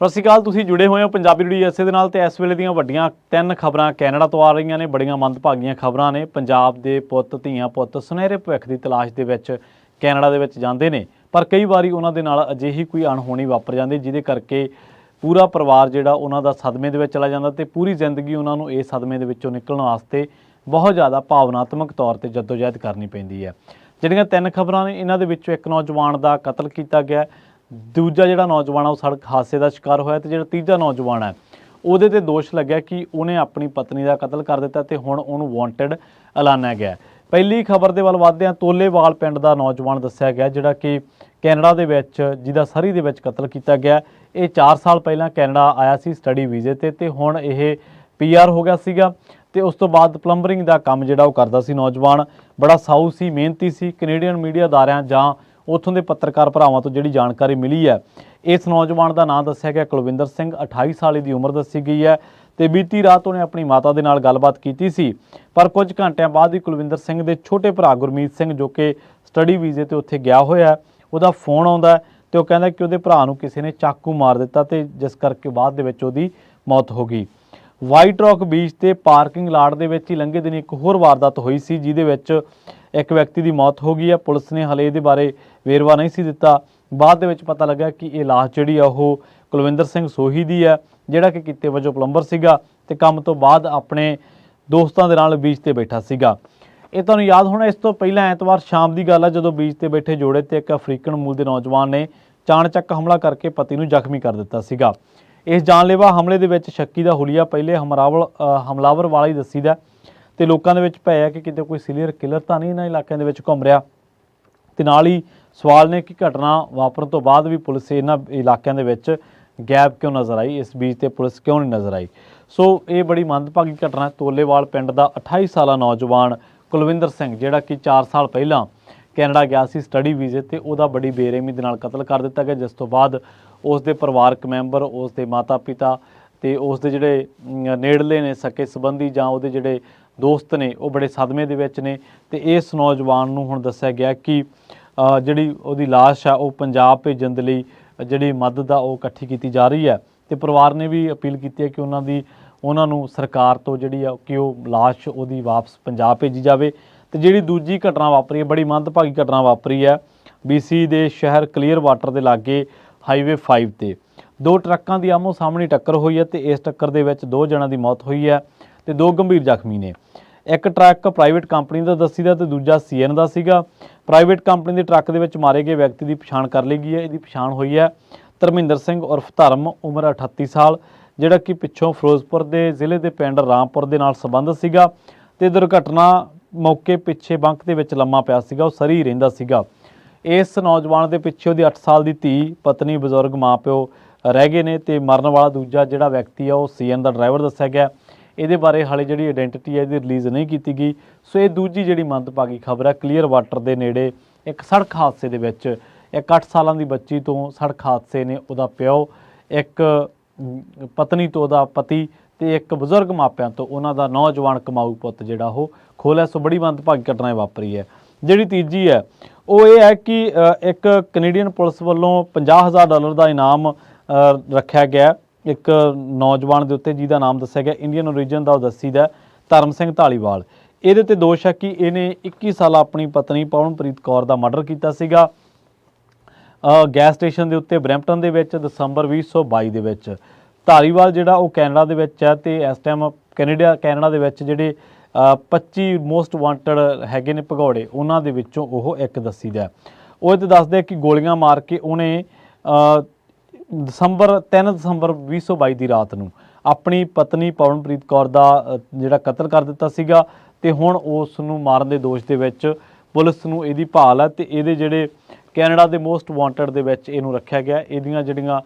ਸਤਿ ਸ਼੍ਰੀ ਅਕਾਲ, ਤੁਸੀਂ ਜੁੜੇ ਹੋਏ ਹੋ ਪੰਜਾਬੀ ਰੇਡੀਓ ਐਸਏ ਦੇ ਨਾਲ ਤੇ ਇਸ ਵੇਲੇ ਦੀਆਂ ਵੱਡੀਆਂ ਤਿੰਨ ਖਬਰਾਂ ਕੈਨੇਡਾ ਤੋਂ ਆ ਰਹੀਆਂ ਨੇ, ਬੜੀਆਂ ਮੰਦਭਾਗੀਆਂ ਖਬਰਾਂ ਨੇ। ਪੰਜਾਬ ਦੇ ਪੁੱਤ, ਧੀਆਂ, ਪੁੱਤ ਸੁਨਹਿਰੇ ਭਵਿੱਖ ਦੀ ਤਲਾਸ਼ ਦੇ ਵਿੱਚ ਕੈਨੇਡਾ ਦੇ ਵਿੱਚ ਜਾਂਦੇ ਨੇ, ਪਰ ਕਈ ਵਾਰੀ ਉਹਨਾਂ ਦੇ ਨਾਲ ਅਜਿਹੀ ਕੋਈ ਅਣਹੋਣੀ ਵਾਪਰ ਜਾਂਦੀ, ਜਿਹਦੇ ਕਰਕੇ ਪੂਰਾ ਪਰਿਵਾਰ ਜਿਹੜਾ ਉਹਨਾਂ ਦਾ ਸਦਮੇ ਦੇ ਵਿੱਚ ਚਲਾ ਜਾਂਦਾ ਤੇ ਪੂਰੀ ਜ਼ਿੰਦਗੀ ਉਹਨਾਂ ਨੂੰ ਇਸ ਸਦਮੇ ਦੇ ਵਿੱਚੋਂ ਨਿਕਲਣ ਵਾਸਤੇ ਬਹੁਤ ਜ਼ਿਆਦਾ ਭਾਵਨਾਤਮਕ ਤੌਰ ਤੇ ਜਦੋਜਹਿਦ ਕਰਨੀ ਪੈਂਦੀ ਹੈ। ਜਿਹੜੀਆਂ ਤਿੰਨ ਖਬਰਾਂ ਨੇ, ਇਹਨਾਂ ਦੇ ਵਿੱਚੋਂ ਇੱਕ ਨੌਜਵਾਨ ਦਾ ਕਤਲ ਕੀਤਾ ਗਿਆ ਦੂਜਾ ਜਿਹੜਾ ਨੌਜਵਾਨ ਆ, ਉਹ ਸੜਕ ਹਾਦਸੇ ਦਾ ਸ਼ਿਕਾਰ ਹੋਇਆ ਤੇ ਜਿਹੜਾ ਤੀਜਾ ਨੌਜਵਾਨ ਹੈ ਉਹਦੇ ਤੇ ਦੋਸ਼ ਲੱਗਿਆ ਕਿ ਉਹਨੇ ਆਪਣੀ ਪਤਨੀ ਦਾ ਕਤਲ ਕਰ ਦਿੱਤਾ ਤੇ ਹੁਣ ਉਹਨੂੰ ਵਾਂਟਡ ਐਲਾਨਿਆ ਗਿਆ ਪਹਿਲੀ ਖਬਰ ਦੇ ਵੱਲ ਵਧਦੇ ਹਾਂ, ਤੋਲੇਵਾਲ ਪਿੰਡ ਦਾ ਨੌਜਵਾਨ ਦੱਸਿਆ ਗਿਆ ਜਿਹੜਾ ਕਿ ਕੈਨੇਡਾ ਦੇ ਵਿੱਚ, ਜਿਹਦਾ ਸਰੀ ਦੇ ਵਿੱਚ ਕਤਲ ਕੀਤਾ ਗਿਆ ਇਹ 4 ਸਾਲ ਪਹਿਲਾਂ ਕੈਨੇਡਾ ਆਇਆ ਸੀ ਸਟੱਡੀ ਵੀਜ਼ੇ ਤੇ ਤੇ ਹੁਣ ਇਹ ਪੀਆਰ ਹੋ ਗਿਆ ਸੀਗਾ ਤੇ ਉਸ ਤੋਂ ਬਾਅਦ ਪਲੰਬਰਿੰਗ ਦਾ ਕੰਮ ਜਿਹੜਾ ਉਹ ਕਰਦਾ ਸੀ ਨੌਜਵਾਨ। ਬੜਾ ਸਾਊ ਸੀ, ਮਿਹਨਤੀ ਸੀ, ਕੈਨੇਡੀਅਨ ਮੀਡੀਆ ਅਦਾਰਿਆਂ ਜਾਂ ਉੱਥੋਂ ਦੇ ਪੱਤਰਕਾਰ ਭਰਾਵਾਂ ਤੋਂ ਜਿਹੜੀ ਜਾਣਕਾਰੀ ਮਿਲੀ ਹੈ। ਇਸ ਨੌਜਵਾਨ ਦਾ ਨਾਮ ਦੱਸਿਆ ਗਿਆ ਕੁਲਵਿੰਦਰ ਸਿੰਘ 28 ਸਾਲ ਦੀ ਉਮਰ ਦੱਸੀ ਗਈ ਹੈ ਤੇ ਬੀਤੀ ਰਾਤ ਉਹਨੇ ਆਪਣੀ ਮਾਤਾ ਦੇ ਨਾਲ ਗੱਲਬਾਤ ਕੀਤੀ ਸੀ। ਪਰ ਕੁਝ ਘੰਟਿਆਂ ਬਾਅਦ ਹੀ ਕੁਲਵਿੰਦਰ ਸਿੰਘ ਦੇ ਛੋਟੇ ਭਰਾ ਗੁਰਮੀਤ ਸਿੰਘ ਜੋ ਕਿ ਸਟੱਡੀ ਵੀਜ਼ੇ ਤੇ ਉੱਥੇ ਗਿਆ ਹੋਇਆ ਉਹਦਾ ਫੋਨ ਆਉਂਦਾ ਹੈ ਤੇ ਉਹ ਕਹਿੰਦਾ ਕਿ ਉਹਦੇ ਭਰਾ ਨੂੰ ਕਿਸੇ ਨੇ ਚਾਕੂ ਮਾਰ ਦਿੱਤਾ ਤੇ ਜਿਸ ਕਰਕੇ ਬਾਅਦ ਦੇ ਵਿੱਚ ਉਹਦੀ ਮੌਤ ਹੋ ਗਈ। ਵਾਈਟ ਰੌਕ ਬੀਚ ਤੇ ਪਾਰਕਿੰਗ ਲਾਟ ਦੇ ਵਿੱਚ ਹੀ ਲੰਘੇ ਦਿਨ ਇੱਕ ਹੋਰ ਵਾਰਦਾਤ ਹੋਈ ਸੀ, ਜਿਹਦੇ ਵਿੱਚ ਇੱਕ ਵਿਅਕਤੀ ਦੀ ਮੌਤ ਹੋ ਗਈ ਹੈ। ਪੁਲਿਸ ਨੇ ਹਲੇ ਇਹਦੇ ਬਾਰੇ ਵੇਰਵਾ ਨਹੀਂ ਸੀ ਦਿੱਤਾ। ਬਾਅਦ ਦੇ ਵਿੱਚ ਪਤਾ ਲੱਗਾ ਕਿ ਇਹ ਲਾਸ਼ ਜਿਹੜੀ ਆ, ਉਹ ਕੁਲਵਿੰਦਰ ਸਿੰਘ ਸੋਹੀ ਦੀ ਹੈ, ਜਿਹੜਾ ਕਿ ਕਿਤੇ ਵਜੋਂ ਪਲੰਬਰ ਸੀਗਾ ਤੇ ਕੰਮ ਤੋਂ ਬਾਅਦ ਆਪਣੇ ਦੋਸਤਾਂ ਦੇ ਨਾਲ ਬੀਚ ਤੇ ਬੈਠਾ ਸੀਗਾ। ਇਹ ਤੁਹਾਨੂੰ ਯਾਦ ਹੋਣਾ, ਇਸ ਤੋਂ ਪਹਿਲਾਂ ਐਤਵਾਰ ਸ਼ਾਮ ਦੀ ਗੱਲ ਹੈ ਜਦੋਂ ਬੀਚ ਤੇ ਬੈਠੇ ਜੋੜੇ ਤੇ ਇੱਕ ਅਫਰੀਕਨ ਮੂਲ ਦੇ ਨੌਜਵਾਨ ਨੇ ਚਾਣਚੱਕ ਹਮਲਾ ਕਰਕੇ ਪਤੀ ਨੂੰ ਜ਼ਖਮੀ ਕਰ ਦਿੱਤਾ ਸੀਗਾ। ਇਸ ਜਾਨਲੇਵਾ ਹਮਲੇ ਦੇ ਵਿੱਚ ਸ਼ੱਕੀ ਦਾ ਹੁਲੀਆ ਪਹਿਲੇ ਹਮਰਾਵਲ ਹਮਲਾਵਰ ਵਾਲਾ ਹੀ ਦੱਸੀਦਾ ਤੇ ਲੋਕਾਂ ਦੇ ਵਿੱਚ ਭੈ ਹੈ ਕਿ ਕਿਤੇ ਕੋਈ ਸੀਨੀਅਰ ਕਿਲਰ ਤਾਂ ਨਹੀਂ ਇਹਨਾਂ ਇਲਾਕਿਆਂ ਦੇ ਵਿੱਚ ਘੁੰਮ ਰਿਹਾ। ਤੇ ਨਾਲ ਹੀ ਸਵਾਲ ਨੇ ਕਿ ਘਟਨਾ ਵਾਪਰਨ ਤੋਂ ਬਾਅਦ ਵੀ ਪੁਲਿਸ ਇਹਨਾਂ ਇਲਾਕਿਆਂ ਦੇ ਵਿੱਚ ਗੈਪ ਕਿਉਂ ਨਜ਼ਰ ਆਈ? ਇਸ ਬੀਚ ਤੇ ਪੁਲਿਸ ਕਿਉਂ ਨਹੀਂ ਨਜ਼ਰ ਆਈ? ਸੋ ਇਹ ਬੜੀ ਮੰਦਭਾਗੀ ਘਟਨਾ ਤੋਲੇਵਾਲ ਪਿੰਡ ਦਾ 28 ਸਾਲਾ ਨੌਜਵਾਨ ਕੁਲਵਿੰਦਰ ਸਿੰਘ, ਜਿਹੜਾ ਕਿ 4 ਸਾਲ ਪਹਿਲਾਂ ਕੈਨੇਡਾ ਗਿਆ ਸੀ ਸਟੱਡੀ ਵੀਜ਼ੇ ਤੇ ਉਹਦਾ ਬੜੀ ਬੇਰਹਿਮੀ ਦੇ ਨਾਲ ਕਤਲ ਕਰ ਦਿੱਤਾ ਗਿਆ, ਜਿਸ ਤੋਂ ਬਾਅਦ ਉਸ ਦੇ ਪਰਿਵਾਰਕ ਮੈਂਬਰ ਉਸ ਦੇ ਮਾਤਾ-ਪਿਤਾ ਤੇ ਉਸ ਦੇ ਜਿਹੜੇ ਨੇੜਲੇ ਨੇ ਸਕੇ ਸੰਬੰਧੀ ਜਾਂ ਉਹਦੇ ਜਿਹੜੇ ਦੋਸਤ ਨੇ, ਉਹ ਬੜੇ ਸਦਮੇ ਦੇ ਵਿੱਚ ਨੇ ਤੇ ਇਸ ਨੌਜਵਾਨ ਨੂੰ ਹੁਣ ਦੱਸਿਆ ਗਿਆ ਕਿ ਜਿਹੜੀ ਉਹਦੀ ਲਾਸ਼ ਆ, ਉਹ ਪੰਜਾਬ ਭੇਜਣ ਦੇ ਲਈ ਜਿਹੜੀ ਮਦਦ ਆ, ਉਹ ਇਕੱਠੀ ਕੀਤੀ ਜਾ ਰਹੀ ਹੈ ਤੇ ਪਰਿਵਾਰ ਨੇ ਵੀ ਅਪੀਲ ਕੀਤੀ ਹੈ ਕਿ ਉਹਨਾਂ ਦੀ, ਉਹਨਾਂ ਨੂੰ ਸਰਕਾਰ ਤੋਂ ਜਿਹੜੀ ਆ, ਕਿ ਉਹ ਲਾਸ਼ ਉਹਦੀ ਵਾਪਸ ਪੰਜਾਬ ਭੇਜੀ ਜਾਵੇ। ਤੇ ਜਿਹੜੀ ਦੂਜੀ ਘਟਨਾ ਵਾਪਰੀ ਹੈ, ਬੜੀ ਮੰਦਭਾਗੀ ਘਟਨਾ ਵਾਪਰੀ ਹੈ BC ਦੇ ਸ਼ਹਿਰ ਕਲੀਅਰ ਵਾਟਰ ਦੇ ਲਾਗੇ ਹਾਈਵੇ 5 ਤੇ। ਦੋ ਟਰੱਕਾਂ ਦੀ ਆਮੋ ਸਾਹਮਣੇ ਟੱਕਰ ਹੋਈ ਹੈ ਤੇ ਇਸ ਟੱਕਰ ਦੇ ਵਿੱਚ ਦੋ ਜਣਾਂ ਦੀ ਮੌਤ ਹੋਈ ਹੈ ਤੇ ਦੋ ਗੰਭੀਰ ਜ਼ਖਮੀ ਨੇ। ਇੱਕ ਟਰੱਕ ਪ੍ਰਾਈਵੇਟ ਕੰਪਨੀ ਦਾ ਦੱਸੀਦਾ ਤੇ ਦੂਜਾ ਸੀਐਨ ਦਾ ਸੀਗਾ। ਪ੍ਰਾਈਵੇਟ ਕੰਪਨੀ ਦੇ ਟਰੱਕ ਦੇ ਵਿੱਚ ਮਾਰੇ ਗਏ ਵਿਅਕਤੀ ਦੀ ਪਛਾਣ ਕਰ ਲਈ ਗਈ ਹੈ, ਇਹਦੀ ਪਛਾਣ ਹੋਈ ਹੈ ਧਰਮਿੰਦਰ ਸਿੰਘ ਉਰਫ ਧਰਮ, ਉਮਰ 38 ਸਾਲ, ਜਿਹੜਾ ਕਿ ਪਿੱਛੋਂ ਫਿਰੋਜ਼ਪੁਰ ਦੇ ਜ਼ਿਲ੍ਹੇ ਦੇ ਪਿੰਡ ਰਾਮਪੁਰ ਦੇ ਨਾਲ ਸੰਬੰਧਿਤ ਸੀਗਾ ਤੇ ਦੁਰਘਟਨਾ ਮੌਕੇ ਪਿੱਛੇ ਬੰਕ ਦੇ ਵਿੱਚ ਲੰਮਾ ਪਿਆ ਸੀਗਾ, ਉਹ ਸਰੀ ਰਹਿੰਦਾ ਸੀਗਾ। ਇਸ ਨੌਜਵਾਨ ਦੇ ਪਿੱਛੇ ਉਹਦੀ 8 ਸਾਲ ਦੀ ਧੀ, ਪਤਨੀ, ਬਜ਼ੁਰਗ, ਮਾਪਿਓ ਰਹਿ ਗਏ ਨੇ ਤੇ ਮਰਨ ਵਾਲਾ ਦੂਜਾ ਜਿਹੜਾ ਵਿਅਕਤੀ ਆ, ਉਹ ਸੀਐਨ ਦਾ ਡਰਾਈਵਰ ਦੱਸਿਆ ਗਿਆ। ਇਹਦੇ ਬਾਰੇ ਹਾਲੇ ਜਿਹੜੀ ਆਇਡੈਂਟੀਟੀ ਹੈ ਇਹਦੀ ਰਿਲੀਜ਼ ਨਹੀਂ ਕੀਤੀ ਗਈ। ਸੋ ਇਹ ਦੂਜੀ ਜਿਹੜੀ ਮੰਦਭਾਗੀ ਖਬਰ ਹੈ ਕਲੀਅਰ ਵਾਟਰ ਦੇ ਨੇੜੇ ਇੱਕ ਸੜਕ ਹਾਦਸੇ ਦੇ ਵਿੱਚ ਇੱਕ 8 ਸਾਲਾਂ ਦੀ ਬੱਚੀ ਤੋਂ ਸੜਕ ਹਾਦਸੇ ਨੇ ਉਹਦਾ ਪਿਓ, ਇੱਕ ਪਤਨੀ ਤੋਂ ਉਹਦਾ ਪਤੀ ਤੇ ਇੱਕ ਬਜ਼ੁਰਗ ਮਾਪਿਆਂ ਤੋਂ ਉਹਨਾਂ ਦਾ ਨੌਜਵਾਨ ਕਮਾਊ ਪੁੱਤ ਜਿਹੜਾ ਉਹ ਖੋਲਿਆ ਸੋ ਬੜੀ ਮੰਦਭਾਗੀ ਘਟਨਾ ਵਾਪਰੀ ਹੈ। ਜਿਹੜੀ ਤੀਜੀ ਹੈ ਉਹ ਇਹ ਹੈ ਕਿ ਇੱਕ ਕੈਨੇਡੀਅਨ ਪੁਲਿਸ ਵੱਲੋਂ 50000 ਡਾਲਰ ਦਾ ਇਨਾਮ ਰੱਖਿਆ ਗਿਆ। ਇੱਕ ਨੌਜਵਾਨ ਦੇ ਉੱਤੇ ਜਿਹਦਾ ਨਾਮ ਦੱਸਿਆ ਗਿਆ ਇੰਡੀਅਨ origin ਦਾ ਉਹ ਦੱਸੀਦਾ ਹੈ, ਧਰਮ ਸਿੰਘ ਢਾਲੀਵਾਲ ਇਹਦੇ ਤੇ ਦੋਸ਼ ਹੈ ਕਿ ਇਹਨੇ 21 ਸਾਲ ਆਪਣੀ ਪਤਨੀ ਪਵਨਪ੍ਰੀਤ ਕੌਰ ਦਾ ਮਰਡਰ ਕੀਤਾ ਸੀਗਾ ਗੈਸ ਸਟੇਸ਼ਨ ਦੇ ਉੱਤੇ ਬਰੈਂਪਟਨ ਦੇ ਵਿੱਚ ਦਸੰਬਰ 2022 ਦੇ ਵਿੱਚ। ਧਾਰੀਵਾਲ ਜਿਹੜਾ ਉਹ ਕੈਨੇਡਾ ਦੇ ਵਿੱਚ ਹੈ ਤੇ ਇਸ ਟਾਈਮ ਕੈਨੇਡਾ ਕੈਨੇਡਾ ਦੇ ਵਿੱਚ ਜਿਹੜੇ ਅ, 25 ਮੋਸਟ ਵਾਂਟਡ ਹੈਗੇ ਨੇ ਭਗੌੜੇ ਉਹਨਾਂ ਦੇ ਵਿੱਚੋਂ ਉਹ ਇੱਕ ਦੱਸੀਦਾ ਹੈ। ਉਹ ਇਹ ਤੇ ਦੱਸਦੇ ਕਿ ਗੋਲੀਆਂ ਮਾਰ ਕੇ ਉਹਨੇ ਅ, ਦਸੰਬਰ 3 ਦਸੰਬਰ 2022 ਦੀ ਰਾਤ ਨੂੰ ਆਪਣੀ ਪਤਨੀ ਪਵਨਪ੍ਰੀਤ ਕੌਰ ਦਾ ਜਿਹੜਾ ਕਤਲ ਕਰ ਦਿੱਤਾ ਸੀਗਾ ਤੇ ਹੁਣ ਉਸ ਨੂੰ ਮਾਰਨ ਦੇ ਦੋਸ਼ ਦੇ ਵਿੱਚ ਪੁਲਿਸ ਨੂੰ ਇਹਦੀ ਭਾਲ ਹੈ ਤੇ ਇਹਦੇ ਜਿਹੜੇ ਕੈਨੇਡਾ ਦੇ ਮੋਸਟ ਵਾਂਟਡ ਦੇ ਵਿੱਚ ਇਹਨੂੰ ਰੱਖਿਆ ਗਿਆ ਇਹਦੀਆਂ ਜਿਹੜੀਆਂ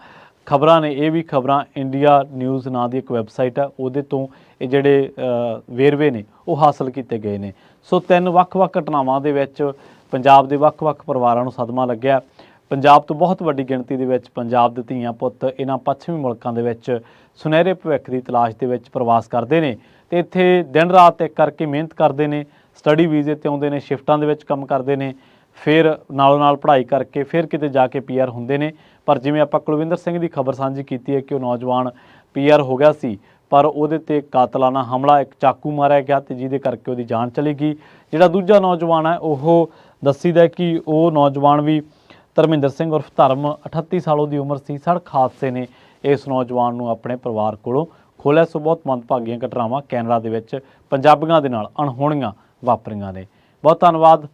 ਖਬਰਾਂ ਨੇ, ਇਹ ਵੀ ਖਬਰਾਂ ਇੰਡੀਆ ਨਿਊਜ਼ ਨਾਂ ਦੀ ਇੱਕ ਵੈਬਸਾਈਟ ਹੈ, ਉਹਦੇ ਤੋਂ ਇਹ ਜਿਹੜੇ ਵੇਰਵੇ ਨੇ, ਉਹ ਹਾਸਲ ਕੀਤੇ ਗਏ ਨੇ। ਸੋ ਤਿੰਨ ਵੱਖ-ਵੱਖ ਘਟਨਾਵਾਂ ਦੇ ਵਿੱਚ ਪੰਜਾਬ ਦੇ ਵੱਖ-ਵੱਖ ਪਰਿਵਾਰਾਂ ਨੂੰ ਸਦਮਾ ਲੱਗਿਆ। ਪੰਜਾਬ ਤੋਂ ਬਹੁਤ ਵੱਡੀ ਗਿਣਤੀ ਦੇ ਵਿੱਚ ਪੰਜਾਬ ਦੇ ਧੀਆਂ ਪੁੱਤ ਇਹਨਾਂ ਪੱਛਮੀ ਮੁਲਕਾਂ ਦੇ ਵਿੱਚ ਸੁਨਹਿਰੇ ਭਵਿੱਖ ਦੀ ਤਲਾਸ਼ ਦੇ ਵਿੱਚ ਪ੍ਰਵਾਸ ਕਰਦੇ ਨੇ ਤੇ ਇੱਥੇ ਦਿਨ ਰਾਤ ਇੱਕ ਕਰਕੇ ਮਿਹਨਤ ਕਰਦੇ ਨੇ, ਸਟੱਡੀ ਵੀਜ਼ੇ ਤੇ ਆਉਂਦੇ ਨੇ, ਸ਼ਿਫਟਾਂ ਦੇ ਵਿੱਚ ਕੰਮ ਕਰਦੇ ਨੇ। ਫਿਰ ਨਾਲੋਂ ਨਾਲ ਪੜ੍ਹਾਈ ਕਰਕੇ ਫਿਰ ਕਿਤੇ ਜਾ ਕੇ ਪੀਆਰ ਹੁੰਦੇ ਨੇ। ਪਰ ਜਿਵੇਂ ਆਪਾਂ ਕੁਲਵਿੰਦਰ ਸਿੰਘ ਦੀ ਖਬਰ ਸਾਂਝੀ ਕੀਤੀ ਹੈ ਕਿ ਉਹ ਨੌਜਵਾਨ ਪੀਆਰ ਹੋ ਗਿਆ ਸੀ, ਪਰ ਉਹਦੇ ਤੇ ਕਾਤਲਾਨਾ ਹਮਲਾ, ਇੱਕ ਚਾਕੂ ਮਾਰਿਆ ਗਿਆ ਤੇ ਜਿਹਦੇ ਕਰਕੇ ਉਹਦੀ ਜਾਨ ਚਲੀ ਗਈ। ਜਿਹੜਾ ਦੂਜਾ ਨੌਜਵਾਨ ਹੈ, ਉਹ ਦੱਸੀਦਾ ਕਿ ਉਹ ਨੌਜਵਾਨ ਵੀ ਧਰਮਿੰਦਰ ਸਿੰਘ ਉਰਫ ਧਰਮ 38 ਸਾਲ ਦੀ ਉਮਰ ਸੀ, ਸੜਕ ਹਾਦਸੇ ਨੇ ਇਸ ਨੌਜਵਾਨ ਨੂੰ ਆਪਣੇ ਪਰਿਵਾਰ ਕੋਲੋਂ ਖੋਲ੍ਹਿਆ ਸੋ ਬਹੁਤ ਮੰਦਭਾਗੀਆਂ ਘਟਨਾਵਾਂ ਕੈਨੇਡਾ ਦੇ ਵਿੱਚ ਪੰਜਾਬੀਆਂ ਦੇ ਨਾਲ ਅਣਹੋਣੀਆਂ ਵਾਪਰੀਆਂ ਨੇ। ਬਹੁਤ ਧੰਨਵਾਦ।